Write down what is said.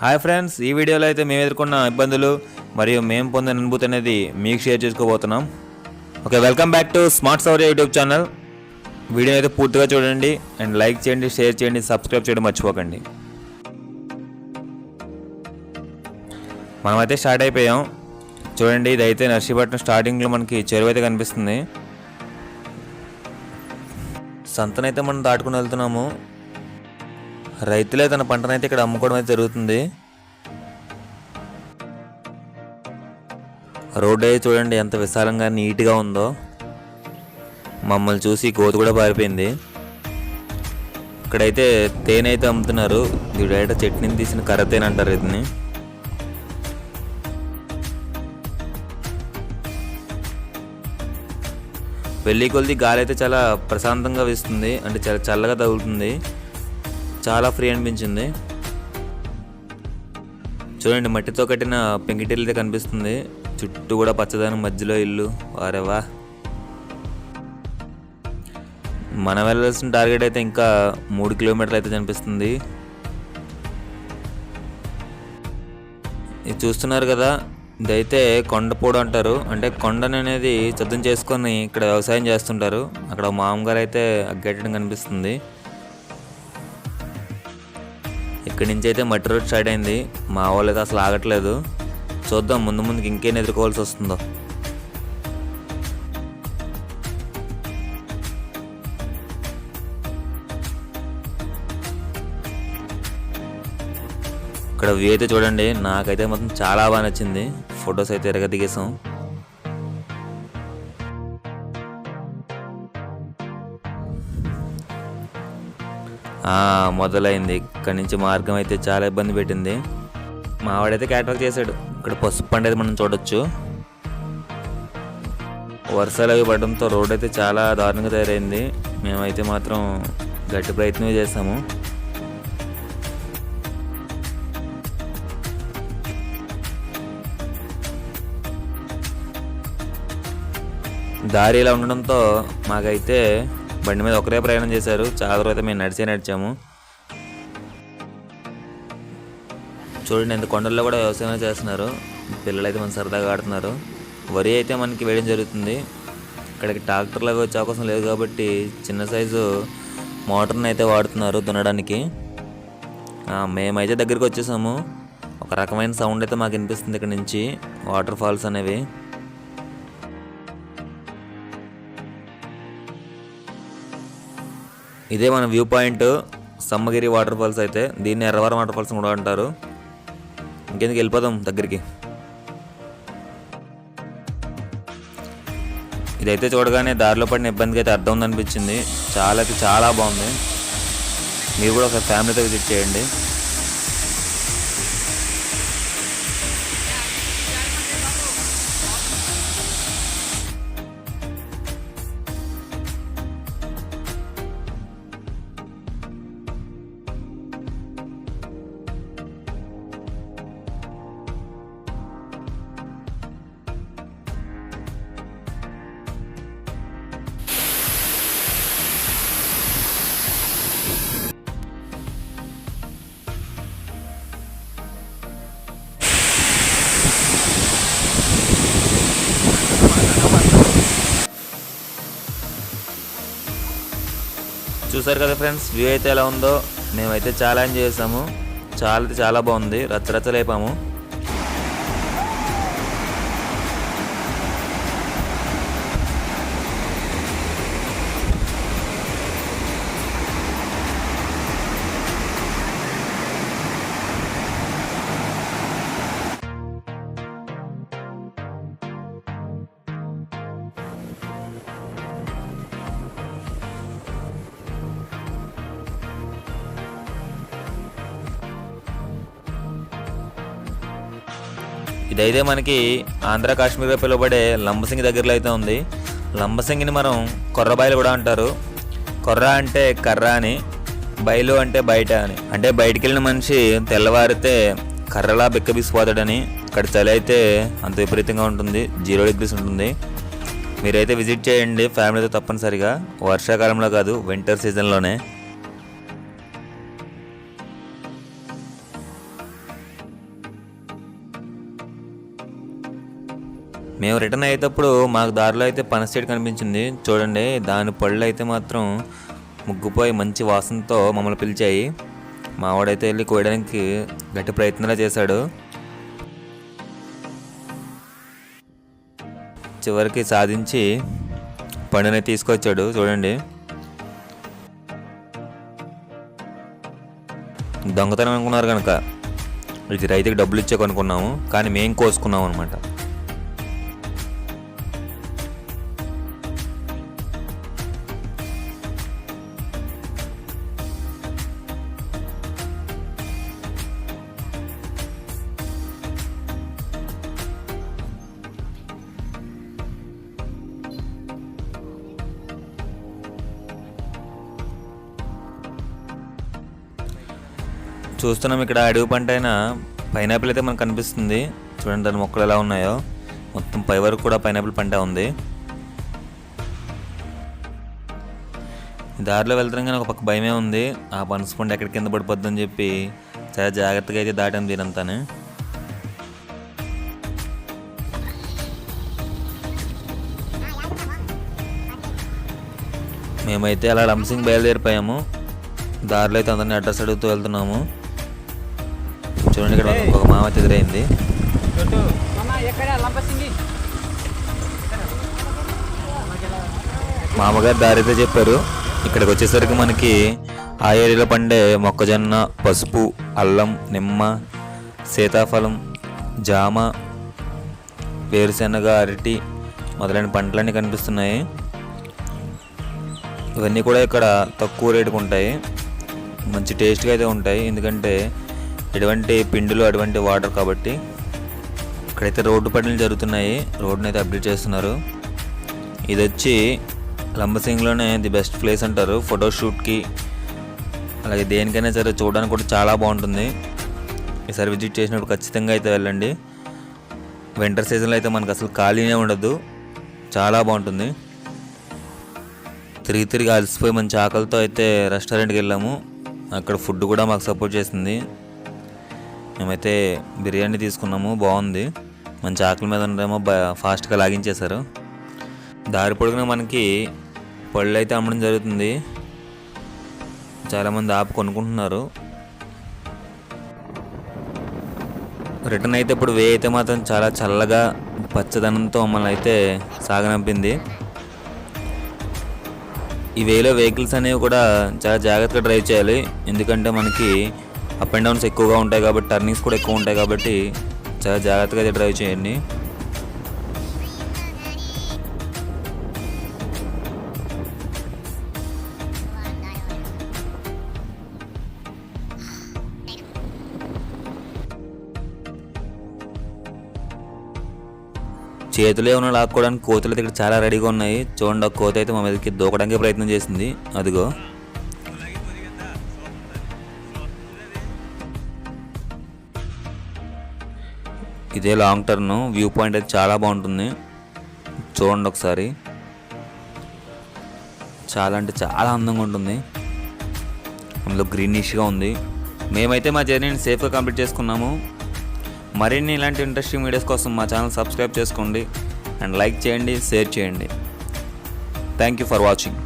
Hi friends ఈ వీడియోలో అయితే మేము ఎదుర్కొన్న ఇబ్బందులు మరియు మేము పొందిన అనుభూతి అనేది మీకు షేర్ చేసుకోబోతున్నాం. Okay welcome back to smart Sourya YouTube channel. Video అయితే పూర్తిగా చూడండి అండ్ లైక్ చేయండి షేర్ చేయండి సబ్స్క్రైబ్ చేయడం మర్చిపోకండి. మనమైతే స్టార్ట్ అయిపోయాం. చూడండి ఇదైతే నర్సీపట్నం స్టార్టింగ్లో మనకి చెరువు అయితే కనిపిస్తుంది. సంతనైతే మనం దాటుకుని వెళ్తున్నాము. రైతులే తన పంటనైతే ఇక్కడ అమ్ముకోవడం అయితే జరుగుతుంది. రోడ్డు అయితే చూడండి ఎంత విశాలంగా నీట్గా ఉందో. మమ్మల్ని చూసి కోతి కూడా పారిపోయింది. ఇక్కడైతే తేనె అయితే అమ్ముతున్నారు. డైరెక్ట్ చట్నీని తీసిన కర్ర తేనె అంటారు ఇతని వెళ్ళి కొలిది గాలి అయితే చాలా ప్రశాంతంగా వీస్తుంది. అంటే చాలా చల్లగా తగులుతుంది. చాలా ఫ్రీ అనిపించింది. చూడండి మట్టితో కట్టిన పెంకిటిల్లు అయితే కనిపిస్తుంది. చుట్టూ కూడా పచ్చదనం మధ్యలో ఇల్లు. వారేవా మనం వెళ్ళాల్సిన టార్గెట్ అయితే ఇంకా మూడు కిలోమీటర్లు అయితే కనిపిస్తుంది. ఇది చూస్తున్నారు కదా ఇదైతే కొండపూడు అంటారు. అంటే కొండని అనేది చదును చేసుకొని ఇక్కడ వ్యవసాయం చేస్తుంటారు. అక్కడ మామగారు అయితే అగ్గట్టడం కనిపిస్తుంది. ఇక్కడి నుంచి అయితే మట్టి రోడ్ స్టార్ట్ అయింది. మా వాళ్ళు అయితే అసలు ఆగట్లేదు. చూద్దాం ముందు ముందుకు ఇంకేం ఎదుర్కోవాల్సి వస్తుందో. ఇక్కడ వ్యూ అయితే చూడండి. నాకైతే మొత్తం చాలా బాగా నచ్చింది. ఫొటోస్ అయితే ఎరగ దిగేసాం మొదలైంది. ఇక్కడ నుంచి మార్గం అయితే చాలా ఇబ్బంది పెట్టింది. మావాడైతే క్యాటవాక్ చేశాడు. ఇక్కడ పసుపు పండు అయితే మనం చూడొచ్చు. వర్షాలు అవి పడడంతో రోడ్ అయితే చాలా దారుణంగా తయారైంది. మేమైతే మాత్రం గట్టి ప్రయత్నం చేసాము దారి ఇలా ఉండడంతో మాకైతే బండి మీద ఒకరే ప్రయాణం చేశారు. చాలా దూరం అయితే మేము నడిచే నడిచాము. చూడండి ఎంత కొండల్లో కూడా వ్యవసాయం చేస్తున్నారు. పిల్లలు అయితే మనం సరదాగా ఆడుతున్నారు. వరి అయితే మనకి వేయడం జరుగుతుంది. ఇక్కడికి ట్రాక్టర్లాగా వచ్చే అవకాశం లేదు కాబట్టి చిన్న సైజు మోటార్ని అయితే వాడుతున్నారు దున్నడానికి. మేమైతే దగ్గరికి వచ్చేసాము. ఒక రకమైన సౌండ్ అయితే మాకు వినిపిస్తుంది ఇక్కడ నుంచి. వాటర్ ఫాల్స్ అనేవి. ఇదే మన view point. Sammagiri water falls అయితే దీన్ని ఎర్రవరం వాటర్ ఫాల్స్ కూడా అంటారు. ఇంకెందుకు వెళ్ళిపోదాం దగ్గరికి. ఇదైతే చూడగానే దారిలో పడిన ఇబ్బందికి అయితే అర్థం ఉందనిపించింది. చాలా అయితే చాలా బాగుంది. మీరు కూడా ఒకసారి ఫ్యామిలీతో విజిట్ చేయండి. చూసారు కదా ఫ్రెండ్స్ వ్యూ అయితే ఎలా ఉందో? మేమైతే చాలా ఎంజాయ్ చేసాము. చాలా చాలా బాగుంది. రచ్చరచ్చలేపాము ఇదైతే మనకి ఆంధ్ర కాశ్మీర్గా పిలువబడే లంబసింగి దగ్గరలో అయితే ఉంది. లంబసింగిని మనం కొర్రబాయిలు కూడా అంటారు. కొర్ర అంటే కర్ర అని బయలు అంటే బయట అని. అంటే బయటికి వెళ్ళిన మనిషి తెల్లవారితే కర్రలా బిక్కబిసిపోతాడని ఇక్కడ చలి అయితే అంత విపరీతంగా ఉంటుంది జీరో డిగ్రీస్ ఉంటుంది. మీరైతే విజిట్ చేయండి ఫ్యామిలీతో తప్పనిసరిగా. వర్షాకాలంలో కాదు వింటర్ సీజన్లోనే. మేము రిటర్న్ అయ్యేటప్పుడు మాకు దారిలో అయితే పని చెట్టు కనిపించింది. చూడండి దాని పళ్ళు అయితే మాత్రం ముగ్గుపోయి మంచి వాసనతో మమ్మల్ని పిలిచాయి. మా వాడైతే వెళ్ళి కోయడానికి గట్టి ప్రయత్నాలు చేశాడు. చివరికి సాధించి పండుని తీసుకొచ్చాడు చూడండి. దొంగతనం అనుకున్నారు కనుక ఇది రైతుకి డబ్బులు ఇచ్చే కొనుక్కున్నాము కానీ మేము కోసుకున్నాం అనమాట చూస్తున్నాం ఇక్కడ అడవి పంట అయిన పైనాపిల్ అయితే మనకు కనిపిస్తుంది. చూడండి దాని మొక్కలు ఎలా ఉన్నాయో. మొత్తం పై వరకు కూడా పైనాపిల్ పంట ఉంది. దారిలో వెళ్తాం కానీ ఒక పక్క భయమే ఉంది. ఆ పనస పండు ఎక్కడి కింద పడిపోద్దని చెప్పి చాలా జాగ్రత్తగా అయితే దాటాం దీనంతానే. మేమైతే అలా లంసింగ్ బయలుదేరిపోయాము. దారిలో అయితే అందరిని అడ్రస్ అడుగుతూ వెళ్తున్నాము. చూడండి ఇక్కడ ఒక మామ అయితే ఎదురైంది మామగారు దారి అయితే చెప్పారు. ఇక్కడికి వచ్చేసరికి మనకి ఆ ఏరియాలో పండే మొక్కజొన్న పసుపు అల్లం నిమ్మ సీతాఫలం జామ వేరుశెనగ అరటి మొదలైన పంటలన్నీ కనిపిస్తున్నాయి. ఇవన్నీ కూడా ఇక్కడ తక్కువ రేటుకు ఉంటాయి. మంచి టేస్ట్గా అయితే ఉంటాయి. ఎందుకంటే ఎటువంటి పిండిలు అటువంటి వాటర్ కాబట్టి ఇక్కడైతే రోడ్డు పనులు జరుగుతున్నాయి. రోడ్డుని అయితే అప్డేట్ చేస్తున్నారు. ఇది వచ్చి లంబసింగ్లోనే ది బెస్ట్ ప్లేస్ అంటారు. ఫోటోషూట్కి అలాగే దేనికైనా సరే చూడడానికి కూడా చాలా బాగుంటుంది. ఈసారి విజిట్ చేసినప్పుడు ఖచ్చితంగా అయితే వెళ్ళండి. వింటర్ సీజన్లో అయితే మనకు అసలు ఖాళీనే ఉండదు. చాలా బాగుంటుంది. తిరిగి తిరిగి అలసిపోయి మంచి ఆకలితో అయితే రెస్టారెంట్కి వెళ్ళాము. అక్కడ ఫుడ్ కూడా మాకు సపోర్ట్ చేసింది. మేమైతే బిర్యానీ తీసుకున్నాము బాగుంది. మంచి ఆకలి మీద ఉండేమో ఫాస్ట్గా లాగించేశారు. దారి పొడుగున మనకి పళ్ళు అయితే అమ్మడం జరుగుతుంది. చాలామంది ఆపు కొనుక్కుంటున్నారు. రిటర్న్ అయితే ఇప్పుడు వే అయితే మాత్రం చాలా చల్లగా పచ్చదనంతో మమ్మల్ని అయితే సాగనంపింది. ఈ వేలో వెహికల్స్ అనేవి కూడా చాలా జాగ్రత్తగా డ్రైవ్ చేయాలి. ఎందుకంటే మనకి అప్ అండ్ డౌన్స్ ఎక్కువగా ఉంటాయి కాబట్టి టర్నింగ్స్ కూడా ఎక్కువ ఉంటాయి కాబట్టి చాలా జాగ్రత్తగా అయితే డ్రైవ్ చేయండి. చేతులు ఉన్న లాక్కోవడానికి కోతులు అయితే ఇక్కడ చాలా రెడీగా ఉన్నాయి. చూడండి ఆ కోత అయితే మా మీదకి దూకడానికి ప్రయత్నం చేసింది. అదిగో. ఇదే లాంగ్ టర్న్ వ్యూ పాయింట్ అయితే చాలా బాగుంటుంది. చూడండి ఒకసారి. చాలా అంటే చాలా అందంగా ఉంటుంది. అందులో గ్రీనిష్గా ఉంది. మేమైతే మా జర్నీని సేఫ్గా కంప్లీట్ చేసుకున్నాము. మరిన్ని ఇలాంటి ఇంట్రెస్టింగ్ వీడియోస్ కోసం మా ఛానల్ సబ్స్క్రైబ్ చేసుకోండి. అండ్ లైక్ చేయండి షేర్ చేయండి. Thank you for watching